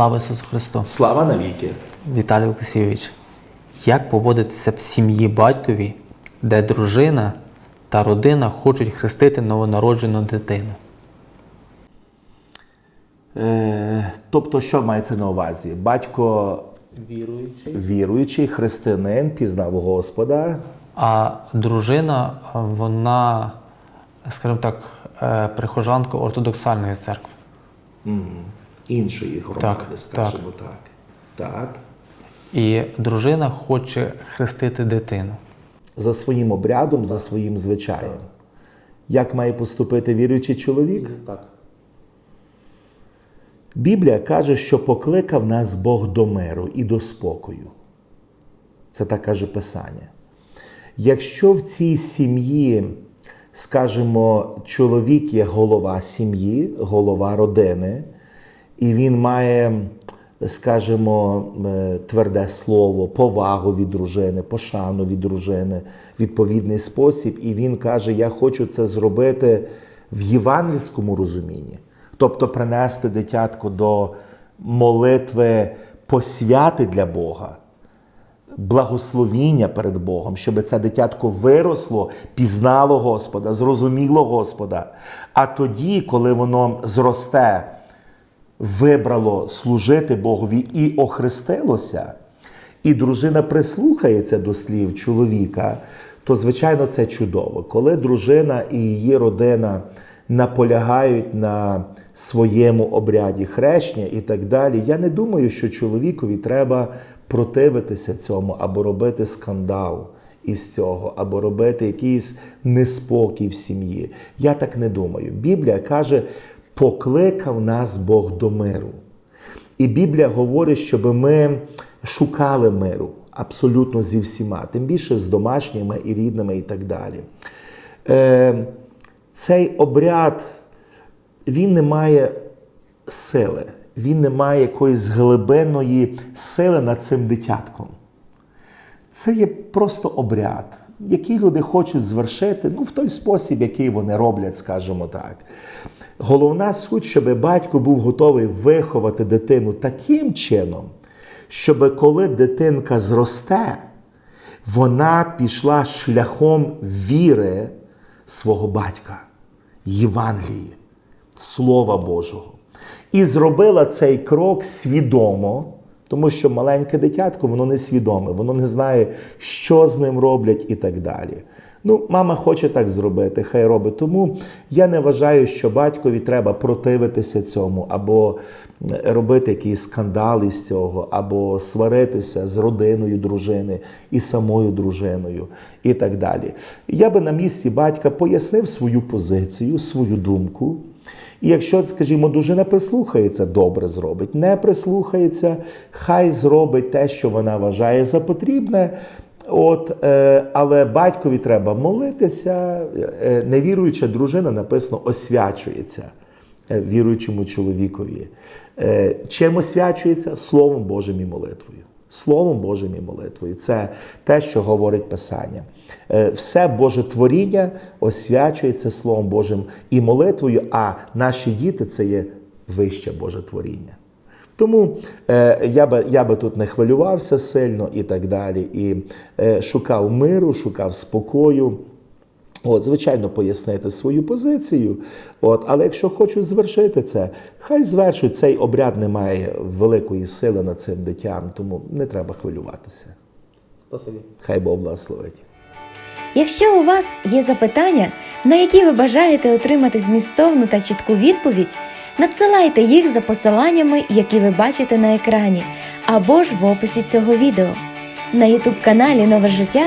Слава Ісусу Христу! Слава навіки! Віталій Олексійович, як поводитися в сім'ї батькові, де дружина та родина хочуть хрестити новонароджену дитину? Е, тобто, що мається на увазі? Батько Віруючий. віруючий, християнин, пізнав Господа. А дружина, вона, скажімо так, е, прихожанка ортодоксальної церкви. Іншої громади, Так, скажімо так. Так. І дружина хоче хрестити дитину. За своїм обрядом, за своїм звичаєм. Як має поступити віруючий чоловік? Так. Біблія каже, що покликав нас Бог до миру і до спокою. Це так каже Писання. Якщо в цій сім'ї, скажімо, чоловік є голова сім'ї, голова родини, і він має, скажімо, е, тверде слово, повагу від дружини, пошану від дружини, відповідний спосіб, і він каже: Я хочу це зробити в євангельському розумінні. Тобто принести дитятко до молитви посвяти для Бога, благословіння перед Богом, щоб це дитятко виросло, пізнало Господа, зрозуміло Господа. А тоді, коли воно зросте, вибрало служити Богові і охрестилося, і дружина прислухається до слів чоловіка, то, звичайно, це чудово. Коли дружина і її родина наполягають на своєму обряді хрещення і так далі, я не думаю, що чоловікові треба противитися цьому або робити скандал із цього, або робити якийсь неспокій в сім'ї. Я так не думаю. Біблія каже, покликав нас Бог до миру. І Біблія говорить, щоб ми шукали миру абсолютно зі всіма, тим більше з домашніми і рідними і так далі. Е, цей обряд, він не має сили, він не має якоїсь глибинної сили над цим дитятком. Це є просто обряд, який люди хочуть звершити ну, в той спосіб, який вони роблять, скажімо так. Головна суть, щоб батько був готовий виховати дитину таким чином, щоб коли дитинка зросте, вона пішла шляхом віри свого батька, Євангелії, Слова Божого. І зробила цей крок свідомо, тому що маленьке дитятко, воно не свідоме, воно не знає, що з ним роблять і так далі. Ну, мама хоче так зробити, хай робить. Тому я не вважаю, що батькові треба противитися цьому, або робити якийсь скандал із цього, або сваритися з родиною дружини і самою дружиною, і так далі. Я би на місці батька пояснив свою позицію, свою думку. І якщо, скажімо, дружина прислухається, добре зробить, не прислухається, хай зробить те, що вона вважає за потрібне. От, е, але батькові треба молитися. Е, невіруюча дружина написано освячується е, віруючому чоловікові. Е, чим освячується? Словом Божим і молитвою. Словом Божим і молитвою. Це те, що говорить Писання. Е, Все Боже творіння освячується Словом Божим і молитвою, а наші діти це є вище Боже творіння. Тому е, я, би, я би тут не хвилювався сильно і так далі. І е, шукав миру, шукав спокою. От, звичайно, пояснити свою позицію. От, але якщо хочуть звершити це, хай звершують. Цей обряд не має великої сили над цим дитям, тому не треба хвилюватися. Спасибі. Хай Бог благословить. Якщо у вас є запитання, на які ви бажаєте отримати змістовну та чітку відповідь, надсилайте їх за посиланнями, які ви бачите на екрані, або ж в описі цього відео. На ютуб-каналі Нове життя